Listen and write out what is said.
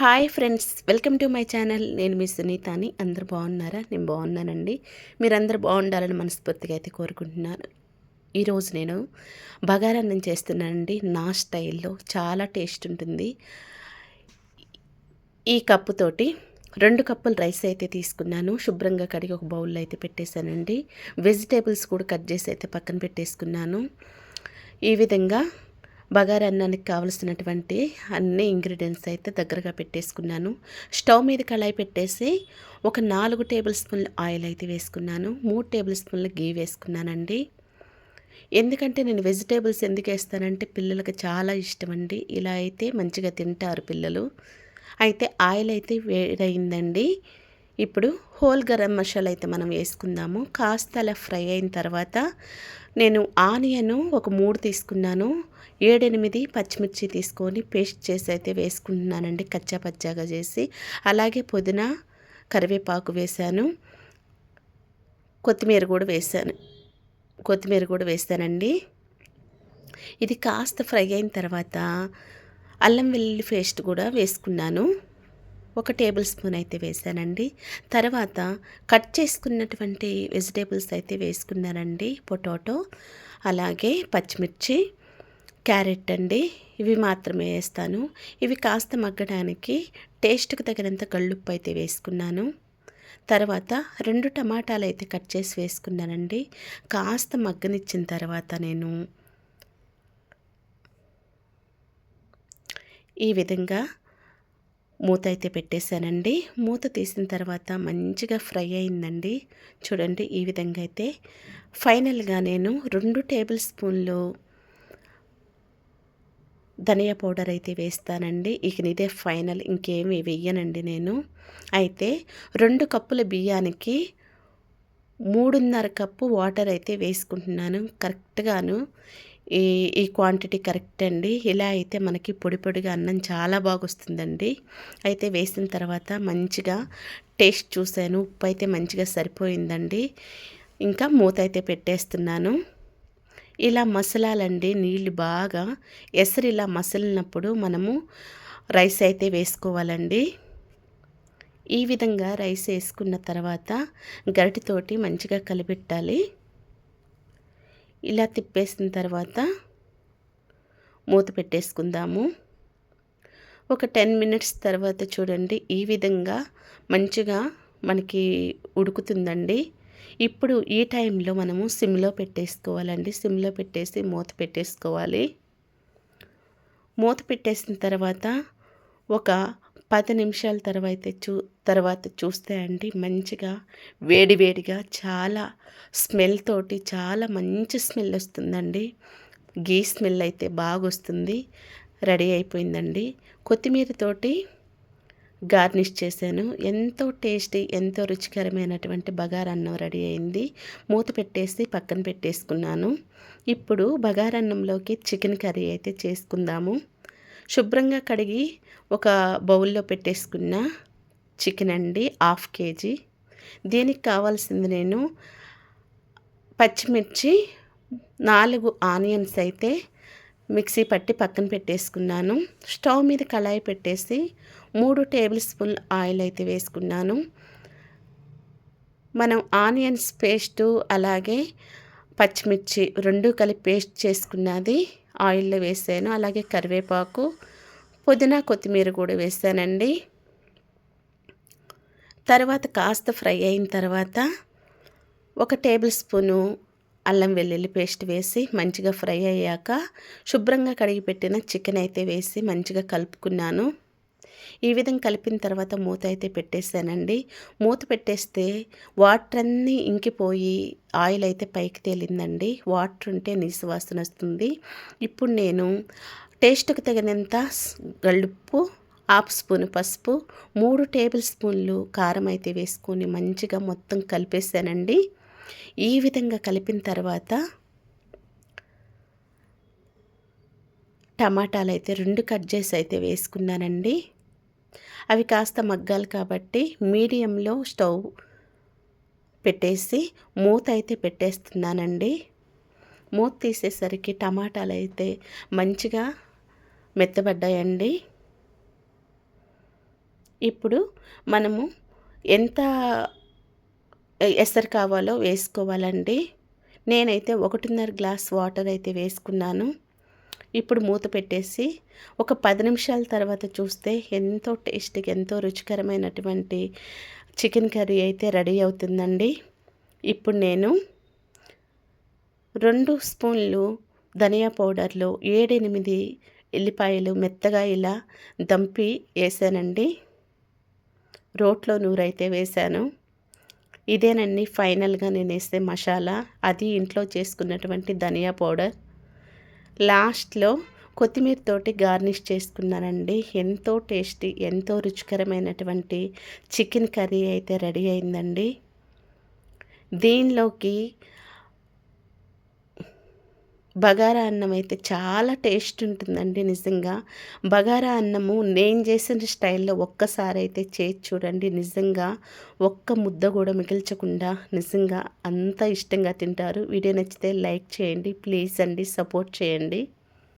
Hi friends welcome to my channel. నేను మీ సునీతాని. అందరు బాగున్నారా? నేను బాగున్నానండి. మీరందరూ బాగుండాలని మనస్ఫూర్తిగా అయితే కోరుకుంటున్నాను. ఈరోజు నేను బగారాన్నం చేస్తున్నానండి. నా స్టైల్లో చాలా టేస్ట్ ఉంటుంది. ఈ కప్పుతోటి రెండు కప్పులు రైస్ అయితే తీసుకున్నాను. శుభ్రంగా కడిగి ఒక బౌల్లో అయితే పెట్టేశానండి. వెజిటేబుల్స్ కూడా కట్ చేసి అయితే పక్కన పెట్టేసుకున్నాను. ఈ విధంగా బగారా అన్నానికి కావలసినటువంటి అన్ని ఇంగ్రీడియంట్స్ అయితే దగ్గరగా పెట్టేసుకున్నాను. స్టవ్ మీద కళాయి పెట్టేసి ఒక నాలుగు టేబుల్ స్పూన్ల ఆయిల్ అయితే వేసుకున్నాను. మూడు టేబుల్ స్పూన్ల గీ వేసుకున్నానండి. ఎందుకంటే నేను వెజిటేబుల్స్ ఎందుకు వేస్తానంటే పిల్లలకి చాలా ఇష్టం అండి ఇలా అయితే మంచిగా తింటారు పిల్లలు. అయితే ఆయిల్ అయితే వేడైందండి ఇప్పుడు హోల్ గరం మసాలా అయితే మనం వేసుకుందాము. కాస్త అలా ఫ్రై అయిన తర్వాత నేను ఆనియను ఒక మూడు తీసుకున్నాను. ఏడెనిమిది పచ్చిమిర్చి తీసుకొని పేస్ట్ చేసి అయితే వేసుకుంటున్నానండి. కచ్చా పచ్చాగా చేసి. అలాగే పుదీనా కరివేపాకు వేశాను. కొత్తిమీర కూడా వేశాను. కొత్తిమీర కూడా వేస్తానండి. ఇది కాస్త ఫ్రై అయిన తర్వాత అల్లం వెల్లుల్లి పేస్ట్ కూడా వేసుకున్నాను. ఒక టేబుల్ స్పూన్ అయితే వేసానండి తర్వాత కట్ చేసుకున్నటువంటి వెజిటేబుల్స్ అయితే వేసుకున్నానండి పొటాటో అలాగే పచ్చిమిర్చి క్యారెట్ అండి. ఇవి మాత్రమే వేస్తాను. ఇవి కాస్త మగ్గడానికి టేస్ట్కి తగినంత గళ్ళుప్పు అయితే వేసుకున్నాను. తర్వాత రెండు టమాటాలు అయితే కట్ చేసి వేసుకున్నానండి. కాస్త మగ్గనిచ్చిన తర్వాత నేను ఈ విధంగా మూత అయితే పెట్టేశానండి. మూత తీసిన తర్వాత మంచిగా ఫ్రై అయిందండి. చూడండి ఈ విధంగా అయితే. ఫైనల్గా నేను రెండు టేబుల్ స్పూన్లు ధనియా పౌడర్ అయితే వేస్తానండి. ఇక ఇదే ఫైనల్. ఇంకేమి వెయ్యనండి నేను. అయితే రెండు కప్పుల బియ్యానికి మూడున్నర కప్పు వాటర్ అయితే వేసుకుంటున్నాను. కరెక్ట్గాను ఈ ఈ క్వాంటిటీ కరెక్ట్ అండి. ఇలా అయితే మనకి పొడి పొడిగా అన్నం చాలా బాగొస్తుందండి. అయితే వేసిన తర్వాత మంచిగా టేస్ట్ చూశాను. ఉప్పు అయితే మంచిగా సరిపోయిందండి. ఇంకా మూత అయితే పెట్టేస్తున్నాను. ఇలా మసలాలండి నీళ్ళు బాగా ఎసరు ఇలా మసలినప్పుడు మనము రైస్ అయితే వేసుకోవాలండి. ఈ విధంగా రైస్ వేసుకున్న తర్వాత గరిటితోటి మంచిగా కలిపెట్టాలి. ఇలా తిప్పేసిన తర్వాత మూత పెట్టేసుకుందాము. ఒక టెన్ మినిట్స్ తర్వాత చూడండి ఈ విధంగా మంచిగా మనకి ఉడుకుతుందండి. ఇప్పుడు ఈ టైంలో మనము సిమ్లో పెట్టేసుకోవాలండి. సిమ్లో పెట్టేసి మూత పెట్టేసుకోవాలి. మూత పెట్టేసిన తర్వాత ఒక పది నిమిషాల తర్వాత చూ తర్వాత చూస్తే అండి మంచిగా వేడివేడిగా చాలా స్మెల్ తోటి చాలా మంచి స్మెల్ వస్తుందండి. గీ స్మెల్ అయితే బాగా వస్తుంది రెడీ అయిపోయిందండి. కొత్తిమీరతోటి గార్నిష్ చేశాను. ఎంతో టేస్టీ ఎంతో రుచికరమైనటువంటి బగారన్నం రెడీ అయింది. మూత పెట్టేసి పక్కన పెట్టేసుకున్నాను. ఇప్పుడు బగారన్నంలోకి చికెన్ కర్రీ అయితే చేసుకుందాము. శుభ్రంగా కడిగి ఒక బౌల్లో పెట్టేసుకున్న చికెన్ అండి హాఫ్ కేజీ. దీనికి కావాల్సింది నేను పచ్చిమిర్చి నాలుగు ఆనియన్స్ అయితే మిక్సీ పట్టి పక్కన పెట్టేసుకున్నాను. స్టవ్ మీద కళాయి పెట్టేసి మూడు టేబుల్ స్పూన్ ఆయిల్ అయితే వేసుకున్నాను. మనం ఆనియన్స్ పేస్టు అలాగే పచ్చిమిర్చి రెండు కలిపి పేస్ట్ చేసుకున్నది ఆయిల్లో వేసాను. అలాగే కరివేపాకు పుదీనా కొత్తిమీర కూడా వేసానండి. తర్వాత కాస్త ఫ్రై అయిన తర్వాత ఒక టేబుల్ స్పూను అల్లం వెల్లుల్లి పేస్ట్ వేసి మంచిగా ఫ్రై అయ్యాక శుభ్రంగా కడిగి పెట్టిన చికెన్ అయితే వేసి మంచిగా కలుపుకున్నాను. ఈ విధంగా కలిపిన తర్వాత మూత అయితే పెట్టేస్తానండి మూత పెట్టేస్తే వాటర్ అన్నీ ఇంకిపోయి ఆయిల్ అయితే పైకి తేలిందండి. వాటర్ ఉంటే నీసు వాసన వస్తుంది. ఇప్పుడు నేను టేస్ట్కి తగినంత గల్లుప్పు హాఫ్ స్పూన్ పసుపు మూడు టేబుల్ స్పూన్లు కారం అయితే వేసుకొని మంచిగా మొత్తం కలిపేసానండి ఈ విధంగా కలిపిన తర్వాత టమాటాలు అయితే రెండు కట్ చేసి అయితే వేసుకున్నానండి. అవి కాస్త మగ్గాలి కాబట్టి మీడియంలో స్టవ్ పెట్టేసి మూత అయితే పెట్టేస్తున్నానండి. మూత తీసేసరికి టమాటాలు అయితే మంచిగా మెత్తబడ్డాయండి. ఇప్పుడు మనము ఎంత ఎసరు కావాలో వేసుకోవాలండి. నేనైతే ఒకటిన్నర గ్లాస్ వాటర్ అయితే వేసుకున్నాను. ఇప్పుడు మూత పెట్టేసి ఒక పది నిమిషాల తర్వాత చూస్తే ఎంతో టేస్ట్కి ఎంతో రుచికరమైనటువంటి చికెన్ కర్రీ అయితే రెడీ అవుతుందండి. ఇప్పుడు నేను రెండు స్పూన్లు ధనియా పౌడర్లు ఏడెనిమిది ఎల్లిపాయలు మెత్తగా ఇలా దంపి వేసానండి. రోట్లో నూరైతే వేశాను ఇదేనండి ఫైనల్గా నేను వేసే మసాలా. అది ఇంట్లో చేసుకున్నటువంటి ధనియా పౌడర్. లాస్ట్లో కొత్తిమీర తోటి గార్నిష్ చేసుకున్నానండి. ఎంతో టేస్టీ ఎంతో రుచికరమైనటువంటి చికెన్ కర్రీ అయితే రెడీ అయిందండి. దీనిలోకి బగారా అన్నం అయితే చాలా టేస్ట్ ఉంటుందండి నిజంగా. బగారా అన్నము నేను చేసిన స్టైల్లో ఒక్కసారి అయితే చేసి చూడండి నిజంగా ఒక్క ముద్ద కూడా మిగిల్చకుండా నిజంగా అంత ఇష్టంగా తింటారు. వీడియో నచ్చితే లైక్ చేయండి ప్లీజ్ అండి సపోర్ట్ చేయండి.